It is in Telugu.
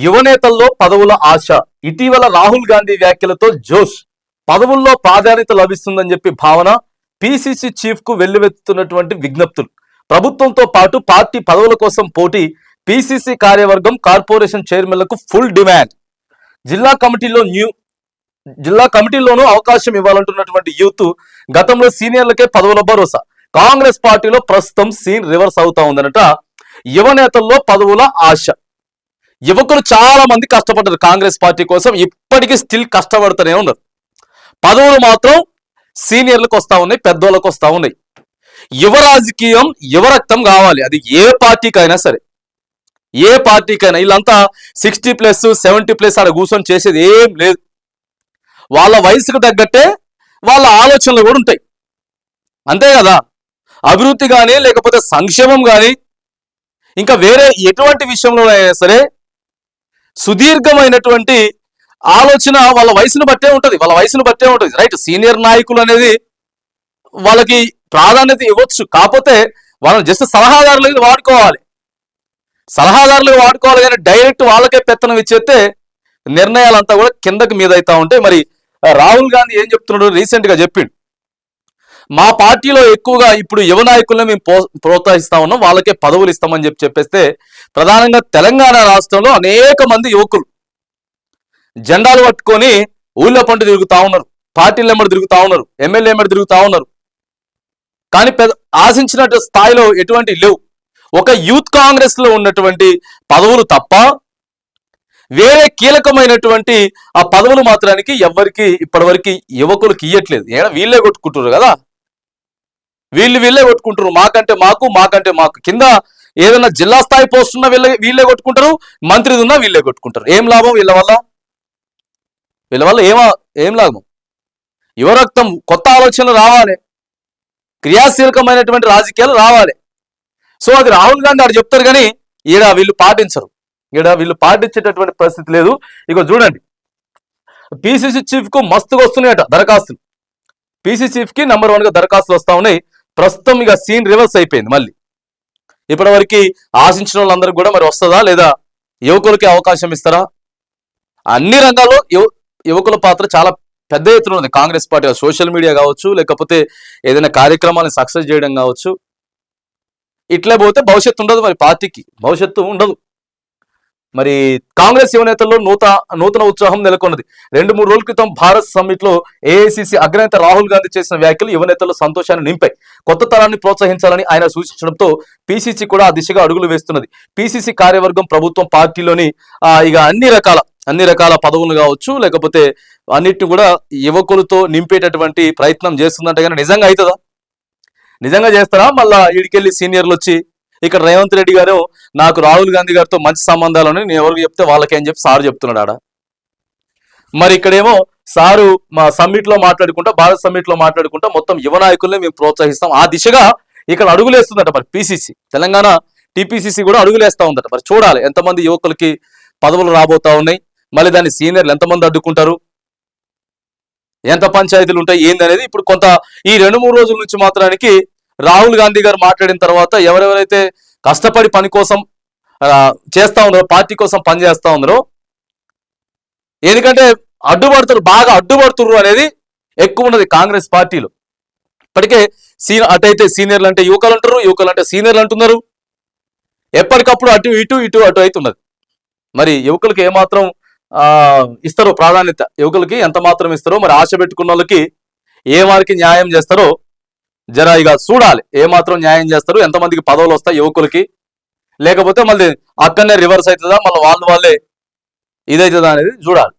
యువనేతల్లో పదవుల ఆశ. ఇటీవల రాహుల్ గాంధీ వ్యాఖ్యలతో జోష్. పదవుల్లో ప్రాధాన్యత లభిస్తుందని చెప్పి భావన పిసిసి చీఫ్కు వెల్లువెత్తుతున్నటువంటి విజ్ఞప్తులు. ప్రభుత్వంతో పాటు పార్టీ పదవుల కోసం పోటీ పిసిసి కార్యవర్గం కార్పొరేషన్ చైర్మన్లకు ఫుల్ డిమాండ్. జిల్లా కమిటీలో న్యూ జిల్లా కమిటీలోనూ అవకాశం ఇవ్వాలంటున్నటువంటి యూత్ గతంలో సీనియర్లకే పదవుల భరోసా. కాంగ్రెస్ పార్టీలో ప్రస్తుతం సీన్ రివర్స్ అవుతా ఉందనట యువ నేతల్లో పదవుల ఆశ. యువకులు చాలా మంది కష్టపడ్డారు కాంగ్రెస్ పార్టీ కోసం ఇప్పటికీ స్టిల్ కష్టపడుతూనే ఉన్నారు. పదవులు మాత్రం సీనియర్లకు వస్తూ ఉన్నాయి పెద్దోళ్ళకు వస్తూ ఉన్నాయి. యువ రాజకీయం యువ రక్తం కావాలి. అది ఏ పార్టీకైనా సరే. ఏ పార్టీకైనా వీళ్ళంతా సిక్స్టీ ప్లస్ సెవెంటీ ప్లస్ అలా కూర్చొని చేసేది ఏం లేదు. వాళ్ళ వయసుకు తగ్గట్టే వాళ్ళ ఆలోచనలు కూడా ఉంటాయి. అంతే కదా? అభివృద్ధి కానీ లేకపోతే సంక్షేమం కానీ ఇంకా వేరే ఎటువంటి విషయంలో అయినా సరే సుదీర్ఘమైనటువంటి ఆలోచన వాళ్ళ వయసును బట్టే ఉంటుంది. వాళ్ళ వయసును బట్టే ఉంటుంది. రైట్ సీనియర్ నాయకులు అనేది వాళ్ళకి ప్రాధాన్యత ఇవ్వచ్చు. కాకపోతే వాళ్ళని జస్ట్ సలహాదారులు వాడుకోవాలి. సలహాదారులు వాడుకోవాలి కానీ డైరెక్ట్ వాళ్ళకే పెత్తనం ఇచ్చేస్తే నిర్ణయాలంతా కూడా కిందకి మీద అవుతా ఉంటాయి మరి రాహుల్ గాంధీ ఏం చెప్తున్నాడు రీసెంట్గా చెప్పిండు. మా పార్టీలో ఎక్కువగా ఇప్పుడు యువ నాయకులను మేము ప్రోత్సహిస్తా ఉన్నాం. వాళ్ళకే పదవులు ఇస్తామని చెప్పి చెప్పేస్తే ప్రధానంగా తెలంగాణ రాష్ట్రంలో అనేక మంది యువకులు జెండాలు పట్టుకొని ఊళ్ళో పంట తిరుగుతా ఉన్నారు. పార్టీలు ఎమ్మడి తిరుగుతా ఉన్నారు. ఎమ్మెల్యే ఎమ్మడి తిరుగుతా ఉన్నారు. కానీ పెద్ద ఆశించినట్టు స్థాయిలో ఎటువంటి లేవు. ఒక యూత్ కాంగ్రెస్లో ఉన్నటువంటి పదవులు తప్ప వేరే కీలకమైనటువంటి ఆ పదవులు మాత్రానికి ఎవ్వరికి ఇప్పటివరకు యువకులకు ఇయ్యట్లేదు. ఏడా వీళ్ళే కొట్టుకుంటున్నారు కదా? వీళ్ళు వీళ్ళే కొట్టుకుంటున్నారు మాకంటే మాకు మాకంటే మాకు. కింద ఏదైనా జిల్లా స్థాయి పోస్ట్ ఉన్నా వీళ్ళే వీళ్ళే కొట్టుకుంటారు మంత్రిది ఉన్నా వీళ్ళే కొట్టుకుంటారు. ఏం లాభం వీళ్ళ వల్ల? వీళ్ళ వల్ల ఏమా ఏం లాభం? యువరక్తం కొత్త ఆలోచనలు రావాలి. క్రియాశీలకమైనటువంటి రాజకీయాలు రావాలి. సో అది రాహుల్ గాంధీ ఆడు చెప్తారు కానీ ఈడ వీళ్ళు పాటించరు. ఈడ వీళ్ళు పాటించేటటువంటి పరిస్థితి లేదు. ఇక చూడండి. పిసిసి చీఫ్కు మస్తుగా వస్తున్నాయట దరఖాస్తులు. పీసీ చీఫ్కి నంబర్ వన్గా దరఖాస్తులు వస్తా ఉన్నాయి. ప్రస్తుతం ఇక సీన్ రివర్స్ అయిపోయింది మళ్ళీ. ఇప్పటివరకు ఆశించిన వాళ్ళందరికీ కూడా మరి వస్తుందా? లేదా యువకులకి అవకాశం ఇస్తారా? అన్ని రంగాల్లో యువ యువకుల పాత్ర చాలా పెద్ద ఎత్తున ఉంది కాంగ్రెస్ పార్టీ సోషల్ మీడియా కావచ్చు లేకపోతే ఏదైనా కార్యక్రమాన్ని సక్సెస్ చేయడం కావచ్చు. ఇట్లే పోతే భవిష్యత్తు ఉండదు మరి పార్టీకి. భవిష్యత్తు ఉండదు. మరి కాంగ్రెస్ యువనేతల్లో నూత నూతన ఉత్సాహం నెలకొన్నది. రెండు మూడు రోజుల క్రితం భారత్ సమ్మిట్లో ఏఐసిసి అగ్రనేత రాహుల్ గాంధీ చేసిన వ్యాఖ్యలు యువనేతల్లో సంతోషాన్ని నింపాయి. కొత్త తరాన్ని ప్రోత్సహించాలని ఆయన సూచించడంతో పిసిసి కూడా ఆ దిశగా అడుగులు వేస్తున్నది. పిసిసి కార్యవర్గం ప్రభుత్వం పార్టీలోని ఇక అన్ని రకాల అన్ని రకాల పదవులు కావచ్చు లేకపోతే అన్నిటిని కూడా యువకులతో నింపేటటువంటి ప్రయత్నం చేస్తుందంటే కానీ నిజంగా అవుతుందా? నిజంగా చేస్తారా? మళ్ళా ఇడికెళ్ళి సీనియర్లు వచ్చి ఇక్కడ రేవంత్ రెడ్డి గారు నాకు రాహుల్ గాంధీ గారితో మంచి సంబంధాలు నేను ఎవరికి చెప్తే వాళ్ళకేం చెప్పి సార్ చెప్తున్నాడు ఆడ. మరి ఇక్కడేమో సారు మా సమ్మిట్లో మాట్లాడుకుంటా భారత్ సమ్మిట్లో మాట్లాడుకుంటా మొత్తం యువ నాయకుల్ని మేము ప్రోత్సహిస్తాం. ఆ దిశగా ఇక్కడ అడుగులేస్తుందట మరి పిసిసి. తెలంగాణ టిపిసిసి కూడా అడుగులేస్తా ఉందట మరి. చూడాలి ఎంతమంది యువకులకి పదవులు రాబోతా ఉన్నాయి మళ్ళీ దాన్ని సీనియర్లు ఎంతమంది అడ్డుకుంటారు ఎంత పంచాయతీలు ఉంటాయి ఏంది అనేది ఇప్పుడు కొంత ఈ రెండు మూడు రోజుల నుంచి మాత్రానికి రాహుల్ గాంధీ గారు మాట్లాడిన తర్వాత ఎవరెవరైతే కష్టపడి పని కోసం చేస్తా ఉన్నారో పార్టీ కోసం పనిచేస్తా ఉన్నారో ఎందుకంటే అడ్డుపడుతున్నారు బాగా అడ్డుపడుతున్నారు అనేది ఎక్కువ ఉన్నది కాంగ్రెస్ పార్టీలో. ఇప్పటికే సీని అటైతే సీనియర్లు అంటే యువకులు అంటారు యువకులు అంటే సీనియర్లు అంటున్నారు. ఎప్పటికప్పుడు అటు ఇటు ఇటు అటు అవుతున్నది మరి యువకులకి ఏమాత్రం ఇస్తారో ప్రాధాన్యత యువకులకి ఎంత మాత్రం ఇస్తారో మరి ఆశ పెట్టుకున్న వాళ్ళకి ఏ వారికి న్యాయం చేస్తారో జర ఇక చూడాలి. ఏ మాత్రం న్యాయం చేస్తారు? ఎంతమందికి పదవులు వస్తాయి యువకులకి? లేకపోతే మళ్ళీ అక్కడనే రివర్స్ అవుతుందా? మళ్ళీ వాళ్ళు వాళ్ళే ఇదవుతుందా అనేది చూడాలి.